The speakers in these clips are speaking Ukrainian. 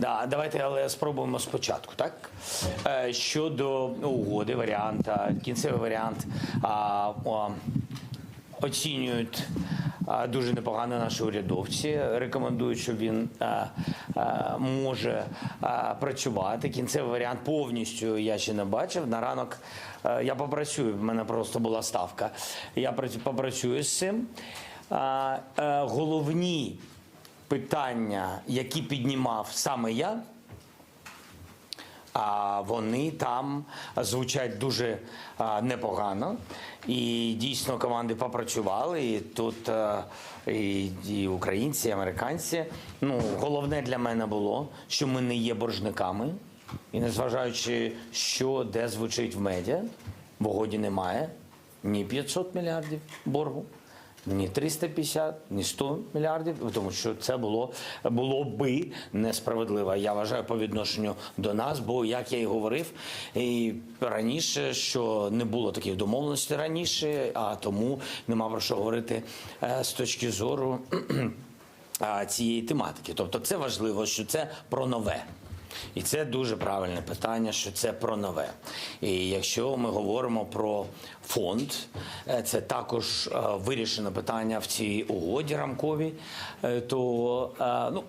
Да, давайте але спробуємо спочатку, так? Е, щодо угоди, варіанта, кінцевий варіант а, оцінюють а, дуже непогано наші урядовці. Рекомендують, що він а, а, може а, працювати. Кінцевий варіант повністю я ще не бачив. На ранок е, я попрацюю. В мене просто була ставка. Я працю- попрацюю з цим. А, е, головні питання, які піднімав саме я, а вони там звучать дуже непогано. І дійсно команди попрацювали. І тут і, і українці, і американці. Ну, головне для мене було, що ми не є боржниками. І незважаючи, що де звучить в медіа, в угоді немає ні 500 мільярдів боргу. Ні 350, ні 100 мільярдів, тому що це було, було би несправедливо. Я вважаю по відношенню до нас, бо як я і говорив і раніше, що не було таких домовленостей раніше, а тому нема про що говорити е, з точки зору цієї тематики. Тобто, це важливо, що це про нове. І це дуже правильне питання, що це про нове. І якщо ми говоримо про фонд, е, це також е, вирішено питання в цій угоді рамковій, е, то ну,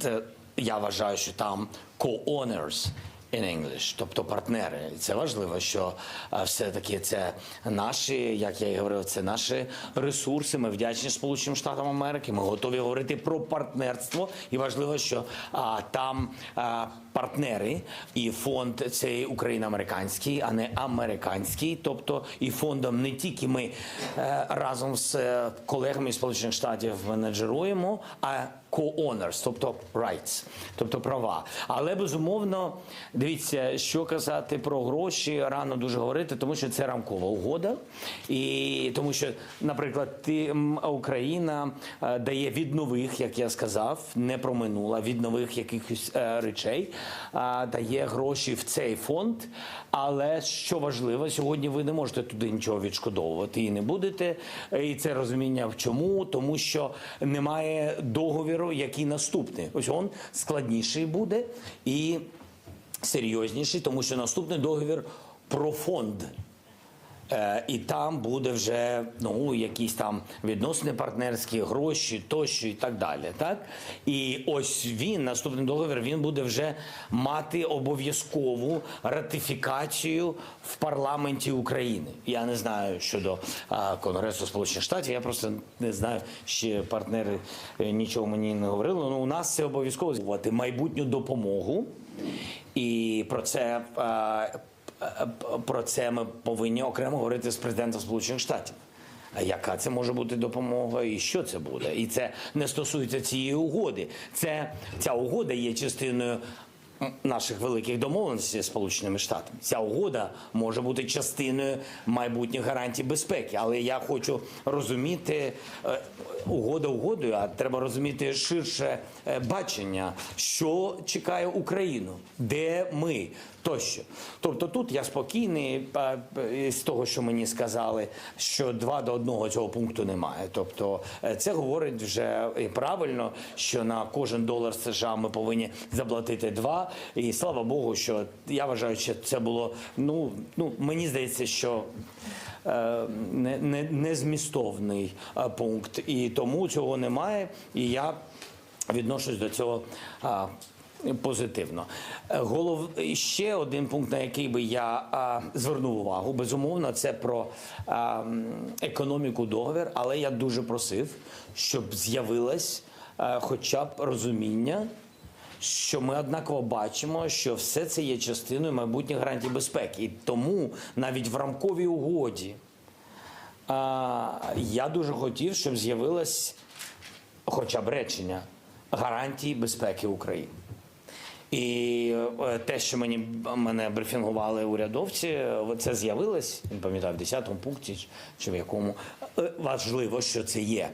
це, я вважаю, що там co-owners in English, тобто партнери. І Це важливо, що е, все-таки це наші, як я і говорив, це наші ресурси. Ми вдячні Сполученим Штатам Америки. Ми готові говорити про партнерство. І важливо, що а, там а, партнери і фонд цей україно-американський, а не американський. Тобто і фондом не тільки ми е, разом з е, колегами із Сполучених Штатів менеджеруємо, а co-owners, тобто rights, тобто права. Але безумовно, дивіться, що казати про гроші рано дуже говорити, тому що це рамкова угода, і тому що, наприклад, ти Україна е, дає від нових, як я сказав, не про минуле, від нових якихось е, речей, а дає гроші в цей фонд. Але що важливо, сьогодні ви не можете туди нічого відшкодовувати і не будете. І це розуміння в чому, тому що немає договіру, який наступний. Ось він складніший буде і серйозніший, тому що наступний договір про фонд. Е, І там буде вже ну якісь там відносини партнерські, гроші тощо і так далі. Так і ось він, наступний договір, він буде вже мати обов'язкову ратифікацію в парламенті України. Я не знаю щодо Конгресу Сполучених Штатів. Я просто не знаю, ще партнери е, нічого мені не говорили. Ну у нас це обов'язково звати майбутню допомогу, і про це. Е, про це ми повинні окремо говорити з президентом Сполучених Штатів. Яка це може бути допомога, і що це буде? І це не стосується цієї угоди. Це ця угода є частиною наших великих домовленостей з Сполученими Штатами. Ця угода може бути частиною майбутніх гарантій безпеки. Але я хочу розуміти е, угода угодою, а треба розуміти ширше е, бачення, що чекає Україну, де ми тощо. Тобто тут я спокійний е, з того, що мені сказали, що два до одного цього пункту немає. Тобто це говорить вже і правильно, що на кожен долар США ми повинні заплатити два. І слава Богу, що я вважаю, що це було ну ну мені здається, що. е, Не, не, не змістовний е, пункт, і тому цього немає. І я відношусь до цього а, позитивно. Е, Голов... Ще один пункт, на який би я а, звернув увагу, безумовно, це про а, економіку договір, але я дуже просив, щоб з'явилось а, хоча б розуміння. Що ми однаково бачимо, що все це є частиною майбутніх гарантій безпеки, і тому навіть в рамковій угоді я дуже хотів, щоб з'явилось хоча б речення гарантії безпеки України. І е, те, що мені мене брифінгували урядовці, е, це з'явилось, не пам'ятаю, в 10-му пункті чи- чи в якому Е, важливо, що це є.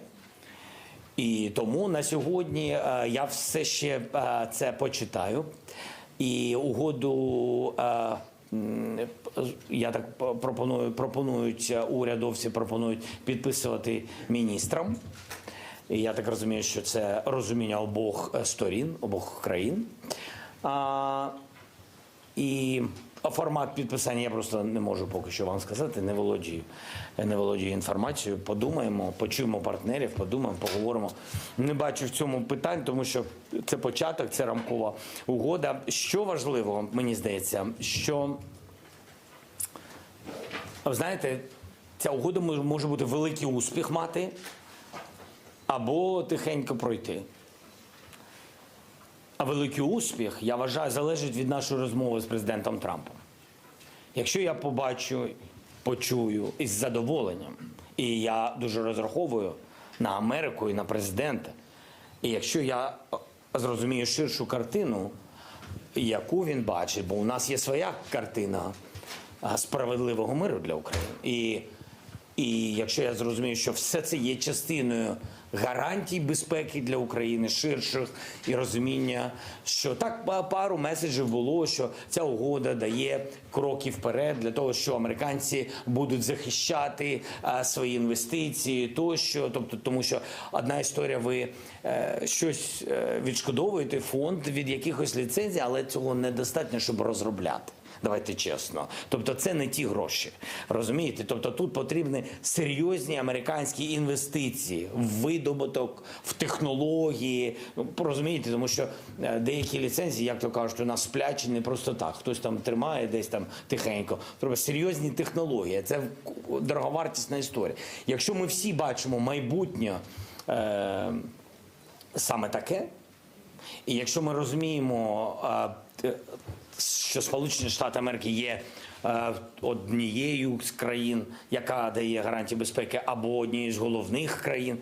І тому на сьогодні е, я все ще е, це почитаю. І угоду е, я так пропоную, пропонують урядовці пропонують підписувати міністрам. І я так розумію, що це розуміння обох сторін, обох країн. І формат підписання я просто не можу поки що вам сказати. Не володію, не володію інформацією. Подумаємо, почуємо партнерів, подумаємо, поговоримо. Не бачу в цьому питань, тому що це початок, це рамкова угода. Що важливо, мені здається, що знаєте, ця угода може бути великий успіх мати або тихенько пройти. А великий успіх, я вважаю, залежить від нашої розмови з президентом Трампом. Якщо я побачу, почую із задоволенням, і я дуже розраховую на Америку і на президента, і якщо я е, зрозумію ширшу картину, яку він бачить, бо у нас є своя картина справедливого миру для України. І, і якщо я зрозумію, що все це є частиною гарантій безпеки для України, ширших і розуміння, що так пару меседжів було, що ця угода дає кроки вперед для того, що американці будуть захищати а, свої інвестиції, тощо. Тобто, тому що одна історія, ви е, щось е, відшкодовуєте фонд від якихось ліцензій, але цього недостатньо, щоб розробляти. Давайте чесно. Тобто, це не ті гроші. Розумієте? Тобто тут потрібні серйозні американські інвестиції в видобуток, в технології. Ну, розумієте, тому що е, деякі ліцензії, як то кажуть, у нас сплячені не просто так. Хтось там тримає десь там тихенько. Треба серйозні технології. Це дороговартісна історія. Якщо ми всі бачимо майбутнє е, саме таке, і якщо ми розуміємо, е, що Сполучені Штати Америки є е, однією з країн, яка дає гарантії безпеки, або однією з головних країн,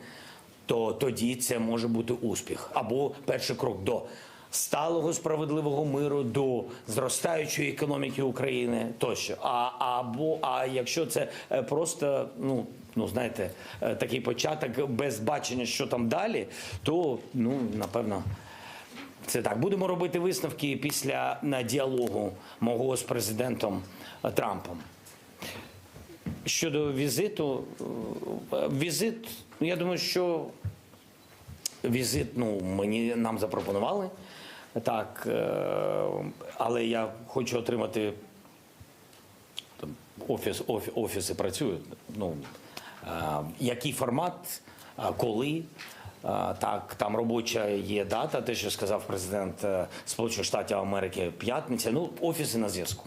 то тоді це може бути успіх, або перший крок до сталого справедливого миру, до зростаючої економіки України тощо. А або а якщо це е, просто ну. Ну, знаєте, е, такий початок без бачення, що там далі, то ну напевно це так. Будемо робити висновки після на діалогу мого з президентом е, Трампом. Щодо візиту, е, візит, я думаю, що візит, ну, мені нам запропонували. Так, е, але я хочу отримати офіс, офі, офіси працюють. Ну, е, який формат, е, коли. Так, там робоча є дата, те, що сказав президент е, Сполучених Штатів Америки, п'ятниця. Ну, офіси на зв'язку.